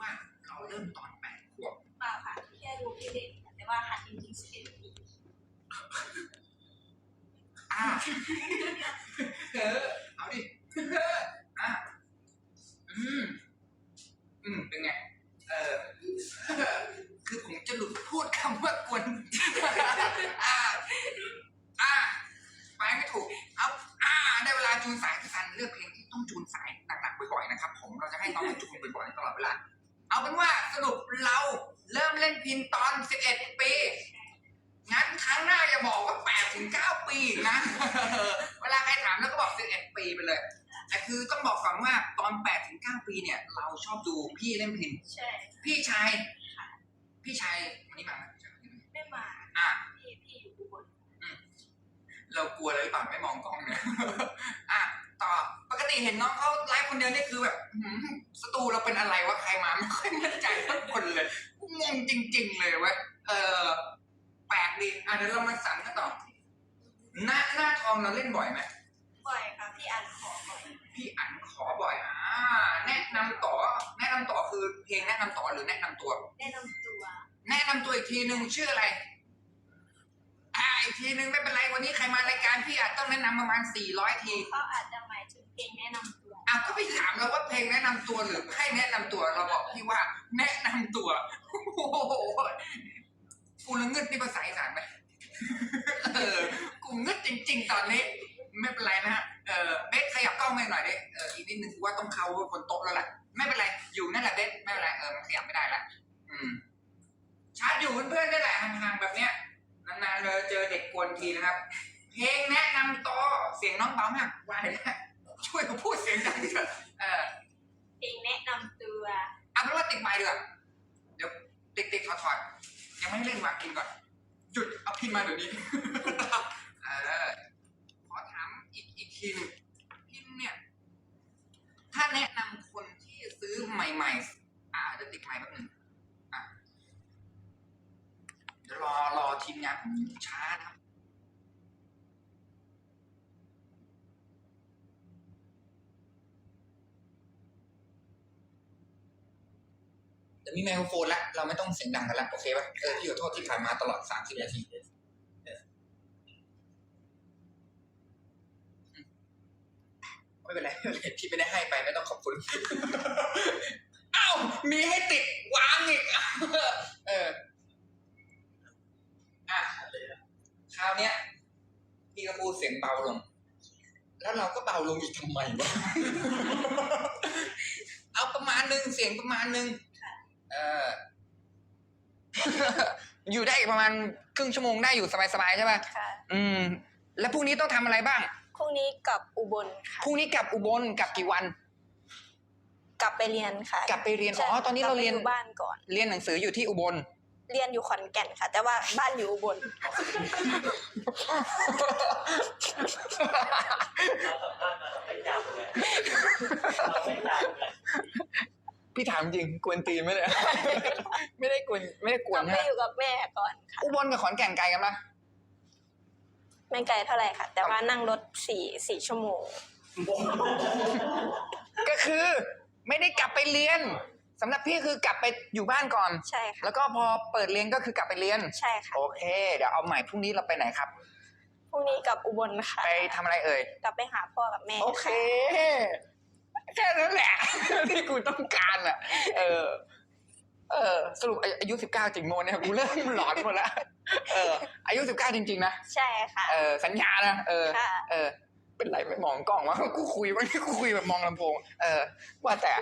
ว่าเราเริ่มตอนแปดขวบเปล่าค่ะแค่รู้ที่เด็กแต่ว่าหัดจริงๆสิบเอ็ดปีอ่าเออเอาดิเอออะอืมอืมเป็นไงเออคือผมจะหลุดพูดคำว่ากวนอ่าอ่าไปไม่ถูกเอาอ่าได้เวลาจูนสายพี่ซันเลือกเพลงที่ต้องจูนสายหนักๆบ่อยๆนะครับ ผมเราจะให้น้องจูนบ่อยๆตลอดเวลา เอาเป็นว่าสรุปเราเริ่มเล่นพินตอน 11 ปี งั้นครั้งหน้าอย่าบอกว่า8ถึง9ปีอีกนะ เวลาใครถามแล้วก็บอก 11 ปีไปเลยแต่คือต้องบอกก่อนว่าตอน8ถึง9ปีเนี่ย เราชอบดูพี่เล่นพิน ใช่พี่ชาย พี่ชายวันนี้มาไหมไม่มาอะพี่พี่อยู่อุบลเรากลัวอะไรหรือเปล่าไม่มองกล้องเนี่ยอะ ต่อปกติเห็นน้องเขาไลฟ์คนเดียวนี่คือแบบหืมสตูเราเป็นอะไรวะใครมาไม่ค่อยมั่นใจทุกคนเลยงงจริง ๆ เลยเว้ยเออแปลกดีอะเดี๋ยวเรามาสั่งกันต่อหน้าหน้าทองเราเล่นบ่อยไหมบ่อยค่ะพี่อ่านขอบ่อยพี่อันขอบ่อยอ่าแนะนำต่อ แนะนำต่อคือเพลงแนะนำต่อหรือแนะนำตัว แนะนำตัว แนะนำตัวอีกทีหนึ่งชื่ออะไร อ่าอีกทีหนึ่งไม่เป็นไรวันนี้ใครมารายการพี่อาจต้องแนะนำประมาณ400ที เขาอาจจะหมายถึงเพ ลงแนะนำตัวอ้าวก็ไปถามเราว่าเพลงแนะนำตัวหรือให้แนะนำตัวเราบอกพี่ว่า แนะนำตัวโอ้โหกูละเงิดนี่ภาษาอีสานไหมเออกูเงึดจริง ๆ ตอนนี้ ไม่เป็นไรนะฮะเออเบสขยับกล้องไปหน่อยดิเอออีกนิดนึงกูว่าต้องเข้าบนโต๊ะแล้วแหละไม่เป็นไรอยู่นั่นแหละเบสไม่เป็นไรเออมันขยับไม่ได้ละอืมชาร์จอยู่เพื่อนๆนี่แหละห่างๆแบบเนี้ยนานๆเลยเจอเด็กกวนทีนะครับเพลงแนะนำตัวเสียงน้องเบามากว่าได้ว ช่วยเขาพูดเสียงดังเถอะเออเพลงแนะนำตัว เอาเป็นว่าติดไมค์ดีกว่าเดี๋ยวติ๊กติ๊กถอดถอดยังไม่ให้เล่นวางพินก่อน หยุดเอาพินมาเดี๋ยวนี้ เออขอถามอีกอีกทีหนึงพินเนี่ย ถ้าแนะนำคนที่ซื้อใหม่ๆ อ่าเดี๋ยวติดไมค์แป๊บหนึงอะเดี๋ยวรอรอทีมงานผมช้านะครับ เดี๋ยวมีไมโครโฟนแล้วเราไม่ต้องเสียงดังกันแล้วโอเคป่ะเออพี่ขอโทษที่ผ่านมาตลอดสามสิบนาทีไม่เป็นไรไม่เป็นไรพี่ไม่ได้ให้ไปไม่ต้องขอบคุณเอ้ามีให้ติดวางอีกเอออะคราวเนี้ยพี่ก็พูดเสียงเบาลง แล้วเราก็เบาลงอีกทำไมวะเอาประมาณหนึ่งเสียงประมาณหนึ่งเออ อยู่ได้อีกประมาณครึ่งชั่วโมงได้อยู่สบายๆใช่ป่ะค่ะอืม แล้วพรุ่งนี้ต้องทำอะไรบ้างพรุ่งนี้กลับอุบลค่ะพรุ่งนี้กลับอุบลกลับกี่วัน กลับไปเรียนค่ะกลับไปเรียนอ๋อตอนนี้เราเรียน กลับไปอยู่บ้านก่อน เรียนหนังสืออยู่ที่อุบล เรียนอยู่ขอนแก่นค่ะ แต่ว่าบ้านอยู่อุบล พี่ถามจริงกวนตีนไหมเนี่ย ไม่ได้กวนไม่ได้กกวลันบไปใช่ไหมอยู่กับแม่ก่อนค่ะ อุบลกับขอนแก่นไกลกันปะไม่ไกลเท่าไหร่ค่ะ แต่ว่านั่งรถสี่สี่ชั่วโมง ก็คือไม่ได้กลับไปเรียนสำหรับพี่คือกลับไปอยู่บ้านก่อน ใช่ค่ะ แล้วก็พอเปิดเรียนก็คือกลับไปเรียน ใช่ค่ะโอเค เดี๋ยวเอาใหม่พรุ่งนี้เราไปไหนครับ พรุ่งนี้กลับอุบลค่ะไปทำอะไรเอ่ย กลับไปหาพ่อกับแม่โอเค แค่นั้นแหละ ที่กูต้องการอะ เออ เออ สรุปอายุสิบเก้าจริงโมเนี่ยกูเริ่มหลอนหมดแล้วเออ อายุสิบเก้าจริง ๆ นะใช่ค่ะเออสัญญานะเออค่ะเออ เป็นไรไม่มองกล้องวะกูคุยวันนี้กูคุยแบบมองลำโพง เออ ว่าแต่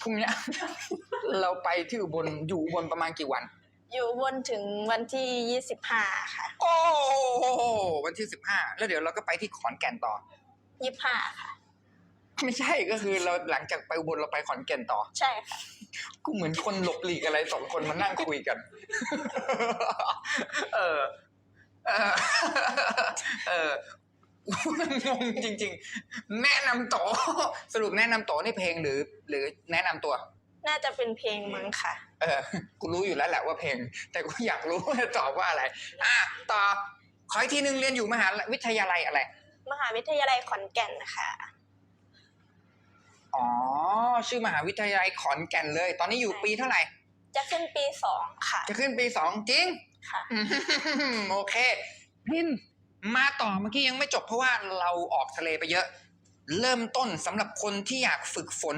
พรุ่งเนี้ยเราไปที่อุบลอยู่อุบลประมาณกี่วัน อยู่อุบนถึงวันที่ยี่สิบห้าค่ะ โอ้โหวันที่สิบห้าแล้วเดี๋ยวเราก็ไปที่ขอนแก่นต่อยี่สิบห้าค่ะ ไม่ใช่ก็คือเราหลังจากไปอุบลเราไปขอนแก่นต่อ ใช่ค่ะกูเหมือนคนหลบหลีกอะไรสองคนมานั่งคุยกัน เออ เออ เออกูงงจริง ๆ แนะนำต่อสรุปแนะนำต่อนี่เพลงหรือ หรือแนะนำตัว น่าจะเป็นเพลงมั้งค่ะ เออ กูรู้อยู่แล้วแหละว่าเพลง แต่กูอยากรู้ว่าจะตอบว่าอะไร อะต่อขออีกทีนึงเรียนอยู่มหาวิทยาลัยอะไร มหาวิทยาลัยขอนแก่นค่ะ อ๋อ ชื่อมหาวิทยาลัยขอนแก่นเลย ตอนนี้อยู่ปีเท่าไหร่ จะขึ้นปีสองค่ะ จะขึ้นปีสองจริง ค่ะอืมโอเค พิน มาต่อเมื่อกี้ยังไม่จบเพราะว่าเราออกทะเลไปเยอะ เริ่มต้นสำหรับคนที่อยากฝึกฝน